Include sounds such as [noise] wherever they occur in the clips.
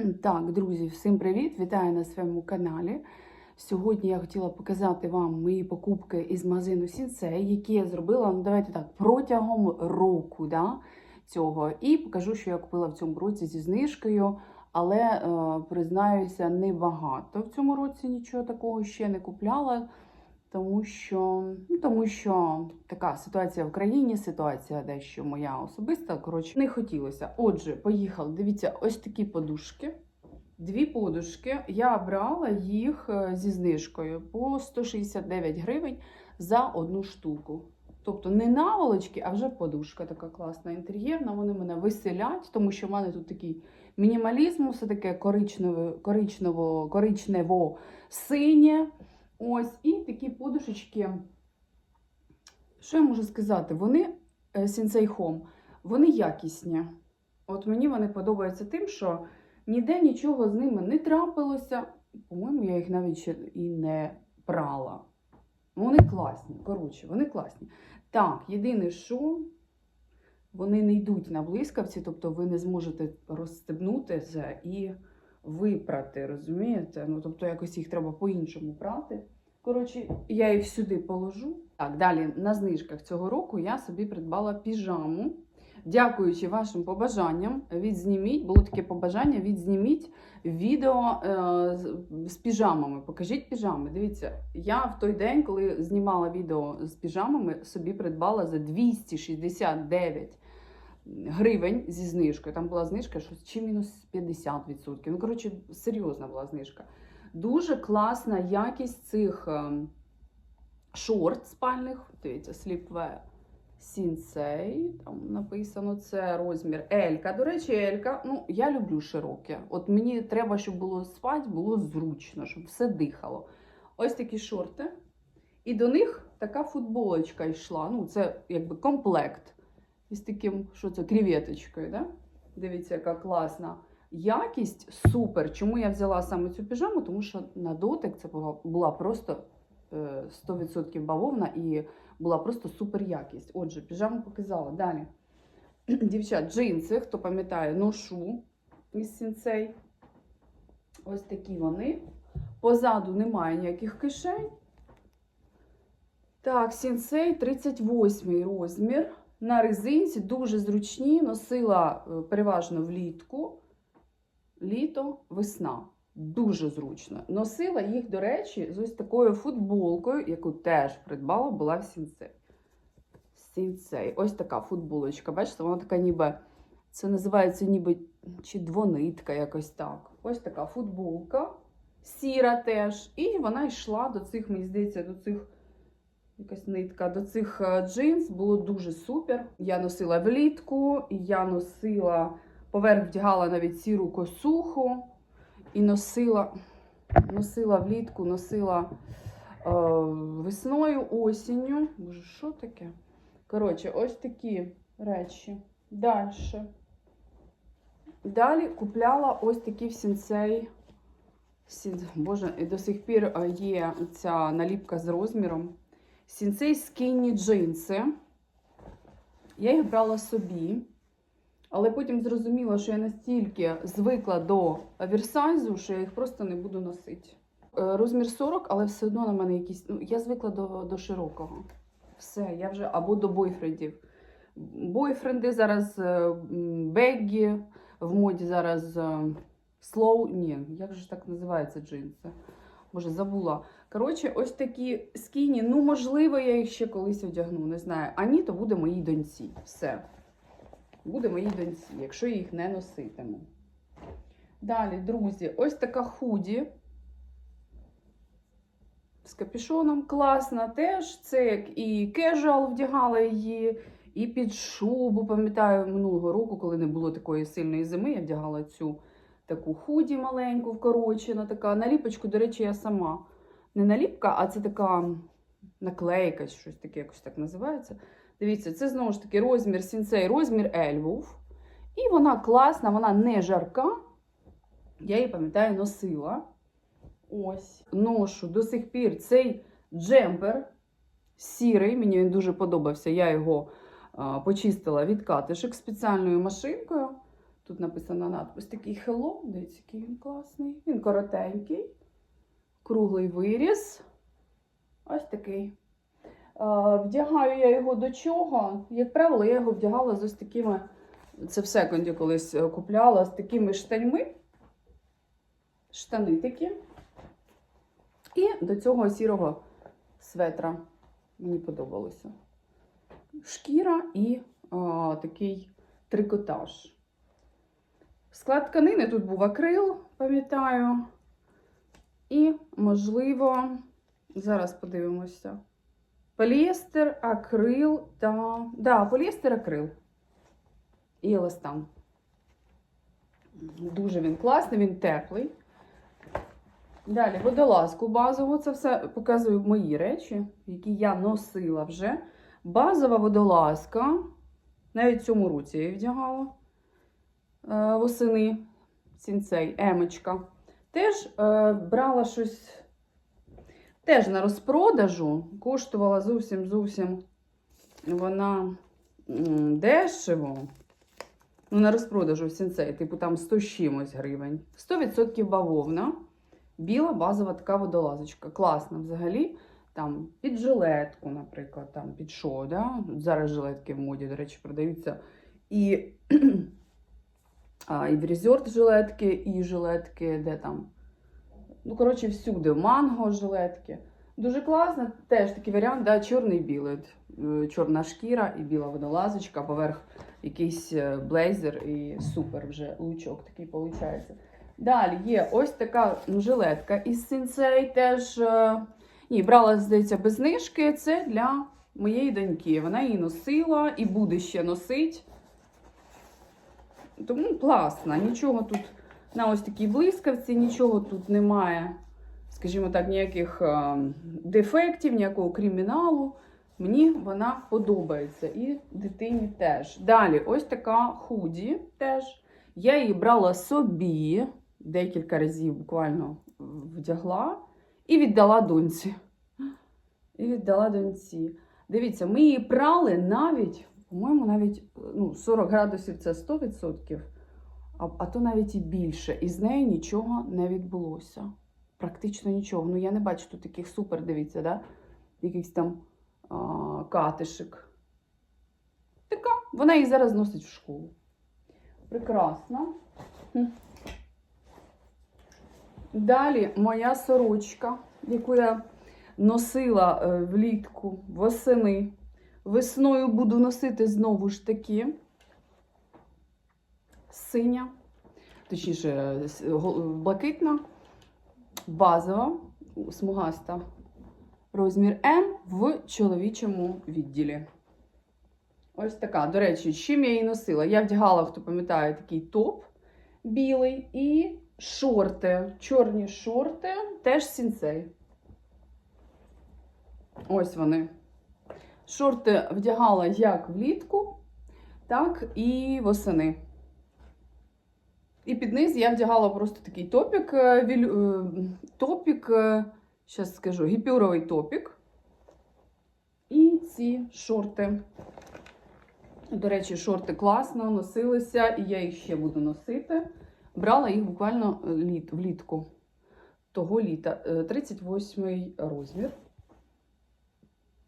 [clears throat] Так, друзі, всім привіт! Вітаю на своєму каналі. Сьогодні я хотіла показати вам мої покупки із магазину Сінсей, які я зробила, ну давайте так, протягом року да, цього. І покажу, що я купила в цьому році зі знижкою. Але е, признаюся, небагато в цьому році нічого такого ще не купляла. Тому що, ну, тому що така ситуація в країні, ситуація дещо моя особиста. Коротше, не хотілося. Отже, поїхали. Дивіться, ось такі подушки. Дві подушки. Я брала їх е, зі знижкою по 169 гривень за одну штуку. Тобто не наволочки, а вже подушка така класна, інтер'єрна. Вони мене веселять, тому що в мене тут такий мінімалізм, все таке коричневе, коричнево, коричнево синє. Ось, і такі подушечки. Що я можу сказати? Вони е, Sensei Home, вони якісні. От мені вони подобаються тим, що ніде нічого з ними не трапилося. По-моєму, я їх навіть ще і не прала. Вони класні. Коротше, вони класні. Так, єдине, що вони не йдуть на блискавці, тобто ви не зможете розстебнути це і випрати, розумієте? Ну, тобто, якось їх треба по-іншому прати. Коротше, я їх сюди положу. Так, далі на знижках цього року я собі придбала піжаму. Дякуючи вашим побажанням, відзніміть, було таке побажання, відзніміть відео е, з, піжамами. Покажіть піжами. Дивіться, я в той день, коли знімала відео з піжамами, собі придбала за 269 гривень зі знижкою. Там була знижка, що чи мінус 50%. Ну, коротше, серйозна була знижка. Дуже класна якість цих ем, шорт спальних. Дивіться, Sleepwear Sensei, Там написано це розмір Елька. До речі, Елька. Ну, я люблю широке. От мені треба, щоб було спати, було зручно, щоб все дихало. Ось такі шорти. І до них така футболочка йшла. Ну, це якби комплект із таким, що це, кріветочкою. Да? Дивіться, яка класна. Якість супер. Чому я взяла саме цю піжаму? Тому що на дотик це була, просто е, 100% бавовна і була просто супер якість. Отже, піжаму показала. Далі. [clears throat] Дівчат, джинси, хто пам'ятає, ношу із сінцей. Ось такі вони. Позаду немає ніяких кишень. Так, сінцей 38 розмір. На резинці дуже зручні. Носила е, переважно влітку літо, весна. Дуже зручно. Носила їх, до речі, з ось такою футболкою, яку теж придбала, була в сінцей. Сінцей. Ось така футболочка. Бачите, вона така ніби, це називається ніби чи двонитка, якось так. Ось така футболка. Сіра теж. І вона йшла до цих, мені здається, до цих. Якась нитка до цих е, джинс було дуже супер. Я носила влітку, я носила Поверх вдягала навіть сіру косуху і носила носила влітку, носила е, весною, осінню. Боже, що таке? Коротше, ось такі речі. Далі. Далі купляла ось такі в сінцей. Боже, і до сих пір є ця наліпка з розміром. Сінцей скінні джинси. Я їх брала собі. Але потім зрозуміла, що я настільки звикла до оверсайзу, що я їх просто не буду носити. Е, Розмір 40, але все одно на мене якісь. Ну, я звикла до, до широкого. Все, я вже або до бойфрендів. Бойфренди зараз е, беггі, в моді зараз слоу. Ні, як же так називається джинси? Може, забула. Коротше, ось такі скіні. Ну, можливо, я їх ще колись одягну, не знаю. А ні, то буде моїй доньці. Все буде моїй доньці, якщо я їх не носитиму. Далі, друзі, ось така худі з капюшоном класна. Теж це як і кежуал вдягала її, і під шубу. Пам'ятаю, минулого року, коли не було такої сильної зими, я вдягала цю таку худі маленьку, вкорочена така. Наліпочку, до речі, я сама. Не наліпка, а це така наклейка, щось таке якось так називається. Дивіться, це знову ж таки розмір сінцей, розмір був. І вона класна, вона не жарка. Я її, пам'ятаю, носила. Ось, ношу до сих пір цей джемпер сірий, мені він дуже подобався. Я його почистила від катишок спеціальною машинкою. Тут написано надпис такий Hello. Дивіться, який він класний. Він коротенький, круглий виріз. Ось такий. Вдягаю я його до чого? Як правило, я його вдягала з ось такими. Це в секунді колись е, купляла з такими штаньми. Штани такі. І до цього сірого светра. Мені подобалося. Шкіра і а, такий трикотаж. Склад тканини тут був акрил, пам'ятаю. І, можливо, зараз подивимося. Поліестер, акрил та. Да, поліестер, акрил. І еластан. Дуже він класний, він теплий. Далі водолазку базову. Це все показую мої речі, які я носила вже. Базова водолазка. Навіть в цьому році я її вдягала восени. Сінцей, емочка. Теж е, брала щось теж на розпродажу. Коштувала зовсім зовсім вона дешево. Ну, на розпродажу сінцей, типу там 100 чимось гривень. 100% бавовна. Біла базова така водолазочка. Класна взагалі. Там під жилетку, наприклад, там під що, да? Зараз жилетки в моді, до речі, продаються. І, а, і в резорт жилетки, і жилетки, де там. Ну, коротше, всюди. Манго жилетки. Дуже класно. Теж такий варіант, да, чорний білий. Е, Чорна шкіра і біла водолазочка, поверх якийсь е, блейзер і супер вже лучок такий виходить. Далі є ось така жилетка із синцей теж. е, Ні, брала, здається, без знижки. Це для моєї доньки. Вона її носила і буде ще носить. Тому класна. Нічого тут на ось такій блискавці, нічого тут немає, скажімо так, ніяких е, дефектів, ніякого криміналу. Мені вона подобається. І дитині теж. Далі, ось така худі теж. Я її брала собі декілька разів буквально вдягла і віддала доньці. І віддала доньці. Дивіться, ми її прали навіть, по-моєму, навіть ну, 40 градусів це 100%, а, а то навіть і більше. І з нею нічого не відбулося. Практично нічого. Ну, я не бачу тут таких супер, дивіться, да? якийсь там а, катишик. Така, вона її зараз носить в школу. Прекрасно. Далі моя сорочка, яку я носила е, влітку восени. Весною буду носити знову ж таки синя, точніше, блакитна, базова, смугаста. Розмір М в чоловічому відділі. Ось така. До речі, чим я її носила? Я вдягала, хто пам'ятає, такий топ білий і шорти. Чорні шорти, теж сінцей. Ось вони. Шорти вдягала як влітку, так і восени. І під низ я вдягала просто такий топік, е, е, топік, зараз скажу, гіпюровий топік. І ці шорти. До речі, шорти класно носилися, і я їх ще буду носити. Брала їх буквально е, літ, влітку того літа. Е, 38 розмір.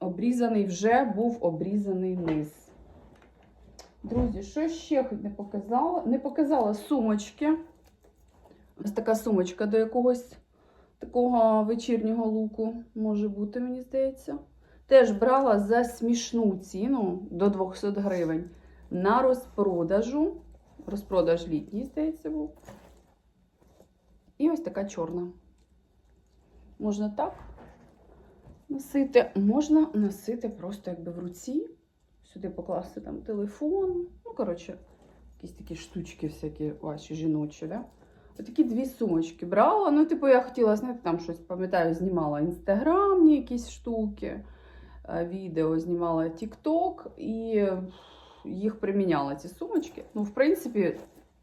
Обрізаний вже був обрізаний низ. Друзі, що ще хоч не показала? Не показала сумочки. Ось така сумочка до якогось такого вечірнього луку може бути, мені здається. Теж брала за смішну ціну до 200 гривень на розпродажу. Розпродаж літній, здається, був. І ось така чорна. Можна так носити, можна носити просто якби в руці. Сюди покласти там телефон. Ну, коротше, якісь такі штучки всякі ваші жіночі, да? Отакі дві сумочки брала. Ну, типу, я хотіла, знаєте, там щось, пам'ятаю, знімала інстаграмні якісь штуки, е, відео знімала TikTok і їх приміняла, ці сумочки. Ну, в принципі,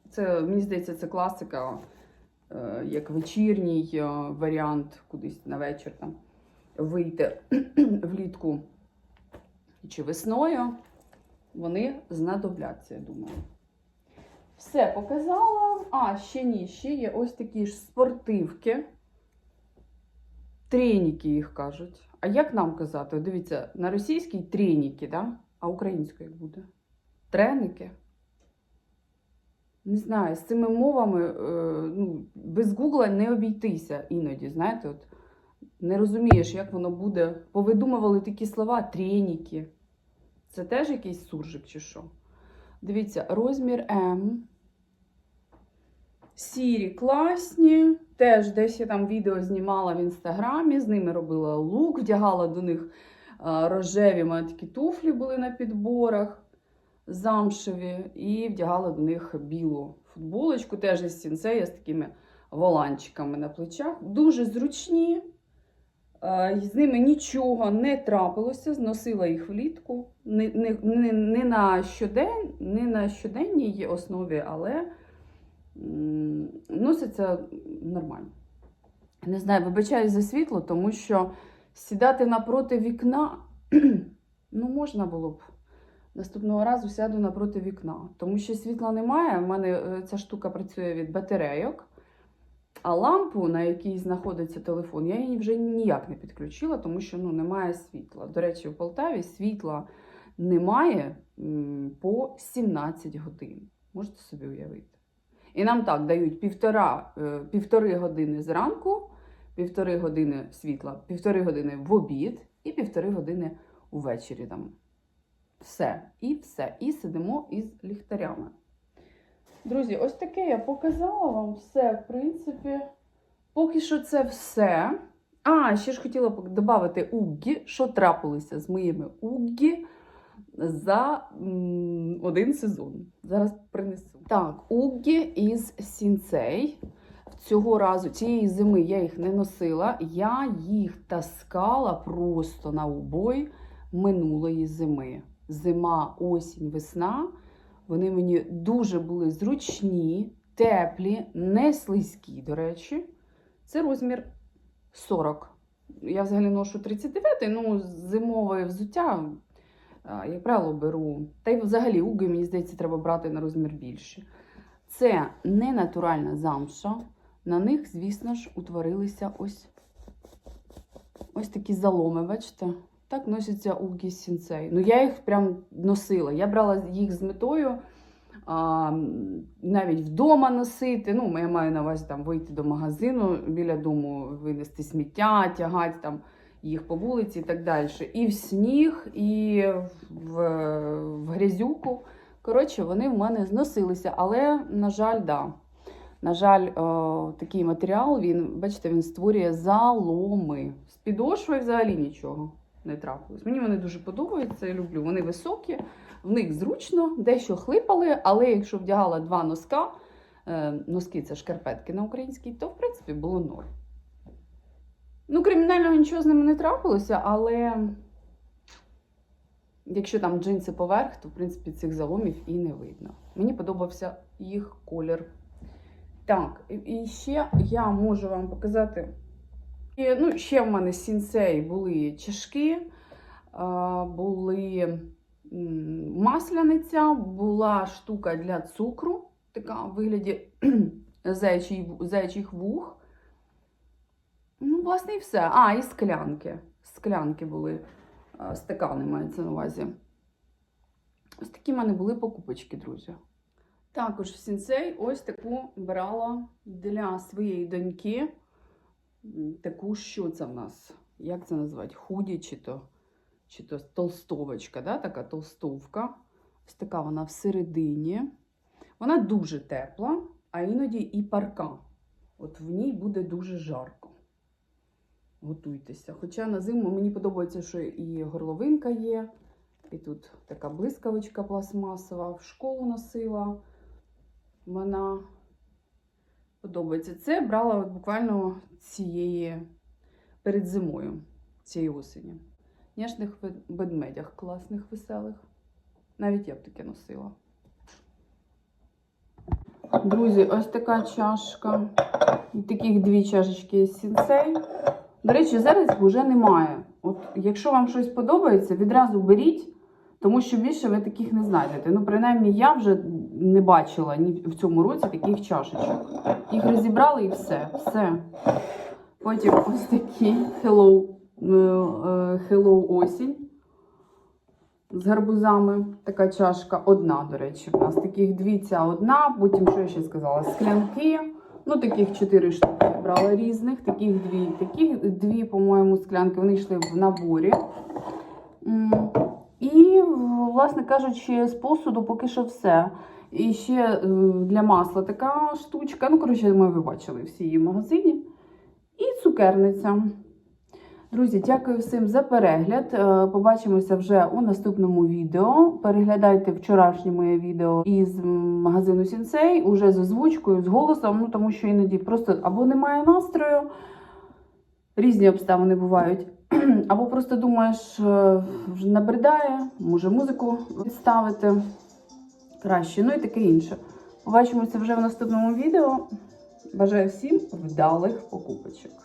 це, мені здається, це класика, е, як вечірній е, варіант кудись на вечір там вийти [clears throat] влітку чи весною. Вони знадобляться, я думаю. Все показала. А, ще ні, ще є ось такі ж спортивки. Треніки їх кажуть. А як нам казати? Дивіться, на російській треніки, да? а українською буде? Треники? Не знаю, з цими мовами е, ну, без гугла не обійтися іноді, знаєте, от не розумієш, як воно буде. Повидумували такі слова треніки. Це теж якийсь суржик чи що? Дивіться, розмір М. Сірі класні. Теж десь я там відео знімала в інстаграмі, з ними робила лук, вдягала до них рожеві такі туфлі були на підборах, замшеві, і вдягала до них білу футболочку, теж із сінцея з такими воланчиками на плечах. Дуже зручні. Е, З ними нічого не трапилося, зносила їх влітку. Не, не, не, не, на, щодень, не на щоденній основі, але м, носиться нормально. Не знаю, вибачаюсь за світло, тому що сідати напроти вікна [clears throat] ну, можна було б. Наступного разу сяду напроти вікна, тому що світла немає. У мене е, ця штука працює від батарейок. А лампу, на якій знаходиться телефон, я її вже ніяк не підключила, тому що ну, немає світла. До речі, в Полтаві світла немає по 17 годин. Можете собі уявити. І нам так дають півтора, е, півтори години зранку, півтори години світла, півтори години в обід і півтори години увечері. Там. Все, і все. І сидимо із ліхтарями. Друзі, ось таке я показала вам все, в принципі. Поки що це все. А, ще ж хотіла додати уггі, що трапилося з моїми уггі за один сезон. Зараз принесу. Так, уггі із сінцей. Цього разу, цієї зими я їх не носила. Я їх таскала просто на убой минулої зими. Зима, осінь, весна. Вони мені дуже були зручні, теплі, не слизькі, до речі. Це розмір 40. Я взагалі ношу 39, ну, зимове взуття, як правило, беру. Та й взагалі уги, мені здається, треба брати на розмір більше. Це не натуральна замша. На них, звісно ж, утворилися ось, ось такі заломи, бачите? Так носяться угі сінцей. Ну, я їх прям носила. Я брала їх з метою а, навіть вдома носити. Ну, я маю на увазі там вийти до магазину біля дому, винести сміття, тягати там їх по вулиці і так далі. І в сніг, і в, в грязюку. Коротше, вони в мене зносилися. Але, на жаль, да. На жаль, о, такий матеріал, він, бачите, він створює заломи. З підошвою взагалі нічого не трапилось. Мені вони дуже подобаються, я люблю. Вони високі, в них зручно, дещо хлипали, але якщо вдягала два носка, е, носки це шкарпетки на українській, то в принципі було ноль. Ну, кримінального нічого з ними не трапилося, але якщо там джинси поверх, то в принципі цих заломів і не видно. Мені подобався їх колір. Так, і- і ще я можу вам показати. І, ну, ще в мене з сінсей були чашки, були масляниця, була штука для цукру, така в вигляді [clears throat] заячий, вух. Ну, власне, і все. А, і склянки. Склянки були, а, стакани мається на увазі. Ось такі в мене були покупочки, друзі. Також в сінцей ось таку брала для своєї доньки. Таку, що це в нас? Як це назвати? Худі чи то, чи то толстовочка, да? така толстовка. Ось така вона всередині. Вона дуже тепла, а іноді і парка. От в ній буде дуже жарко. Готуйтеся. Хоча на зиму мені подобається, що і горловинка є, і тут така блискавочка пластмасова. В школу носила. Вона подобається. Це брала от буквально цієї перед зимою, цієї осені. Няшних ведмедях класних, веселих. Навіть я б таке носила. Друзі, ось така чашка. І таких дві чашечки сінцей. До речі, зараз вже немає. От якщо вам щось подобається, відразу беріть, Тому що більше ви таких не знайдете. Ну, принаймні, я вже не бачила ні в цьому році таких чашечок. Їх розібрали і все. Все. Потім ось такі Hello, е, е, Hello осінь з гарбузами. Така чашка. Одна, до речі, в нас. Таких дві, ця одна. Потім, що я ще сказала, склянки. Ну, таких чотири штуки я брала різних, таких дві, таких дві, по-моєму, склянки. Вони йшли в наборі. Власне кажучи, з посуду поки що все. І ще е, для масла така штучка. Ну, коротше, ми ви бачили всі її в магазині. І цукерниця. Друзі, дякую всім за перегляд. Е, Побачимося вже у наступному відео. Переглядайте вчорашнє моє відео із магазину Сінсей, уже з озвучкою, з голосом, ну тому що іноді просто або немає настрою, різні обставини бувають. [clears throat] Або просто думаєш, е, вже набридає, може музику відставити краще, ну і таке інше. Побачимося вже в наступному відео. Бажаю всім вдалих покупочок.